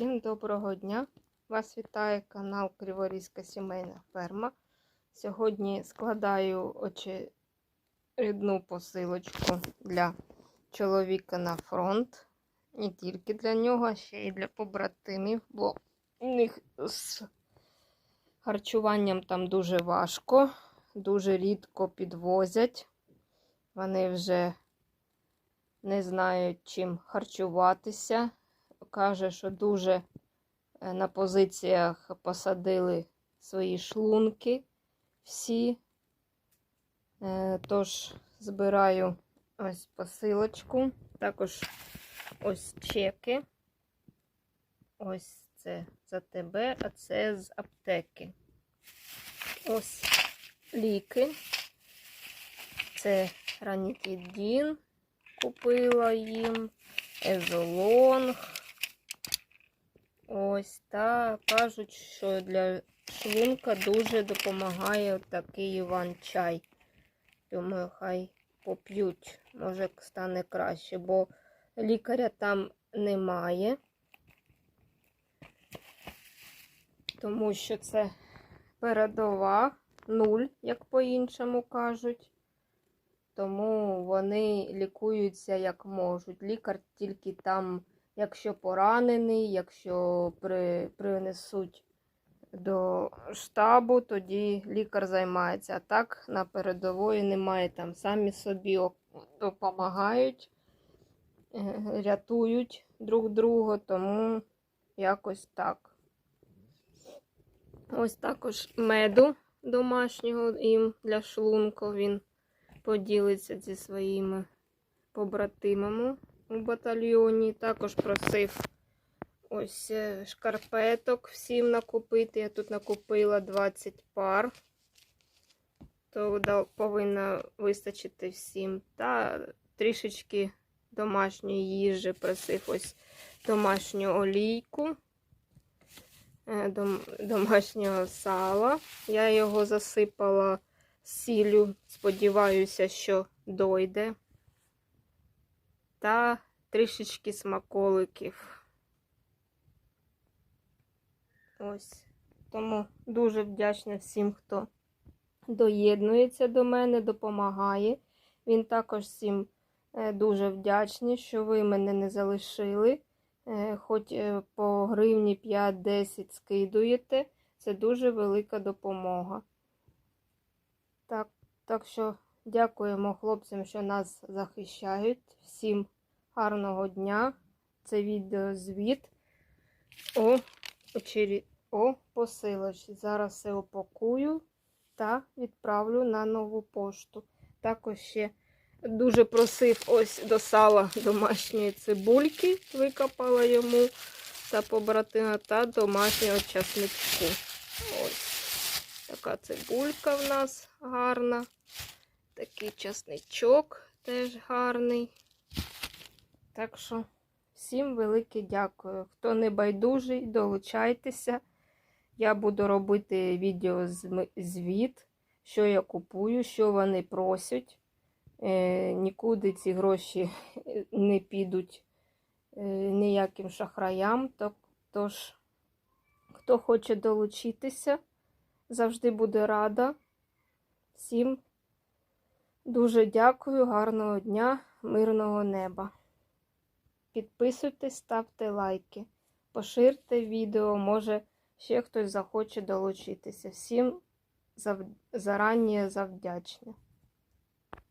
Всім доброго дня! Вас вітає канал Криворізька сімейна ферма. Сьогодні складаю очередну посилочку для чоловіка на фронт. Не тільки для нього, а ще й для побратимів, бо у них з харчуванням там дуже важко, дуже рідко підвозять. Вони вже не знають чим харчуватися каже, що дуже е, на позиціях посадили свої шлунки всі. Е, Тож збираю ось посилочку. Також ось чеки. Ось це за тебе, а це з аптеки. Ось ліки. Це ранітідін купила їм, езолонг. Ось так. Кажуть, що для шлунка дуже допомагає такий іван-чай. Думаю, хай поп'ють, може стане краще, бо лікаря там немає, тому що це передова нуль, як по-іншому кажуть. Тому вони лікуються як можуть. Лікар тільки там якщо поранений, якщо при, принесуть до штабу, тоді лікар займається. А так на передової немає там. Самі собі допомагають, е, рятують друг друга, тому якось так. Ось також меду домашнього їм для шлунку він поділиться зі своїми побратимами у батальйоні. Також просив ось е, шкарпеток всім накупити. Я тут накупила 20 пар, то повинна вистачити всім. Та трішечки домашньої їжі просив ось домашню олійку. Е, домашнього сала. Я його засипала сіллю, сподіваюся, що дойде та трішечки смаколиків. Ось. Тому дуже вдячна всім, хто доєднується до мене, допомагає. Він також всім е, дуже вдячний, що ви мене не залишили. Е, хоч е, по гривні 5-10 скидуєте. Це дуже велика допомога. Так, Так що Дякуємо хлопцям, що нас захищають. Всім гарного дня. Це відеозвіт о, очері... о посилочці. Зараз все опакую та відправлю на нову пошту. Також ще дуже просив ось до сала домашньої цибульки, викопала йому та побратима, та домашнього часничку. Ось така цибулька в нас гарна. Такий часничок теж гарний. Так що, всім велике дякую. Хто не байдужий, долучайтеся. Я буду робити відео звіт, що я купую, що вони просять. Е, Нікуди ці гроші не підуть е, ніяким шахраям. Тож, хто хоче долучитися, завжди буде рада. Всім Дуже дякую, гарного дня, мирного неба. Підписуйтесь, ставте лайки, поширте відео, може ще хтось захоче долучитися. Всім зарані завдячне.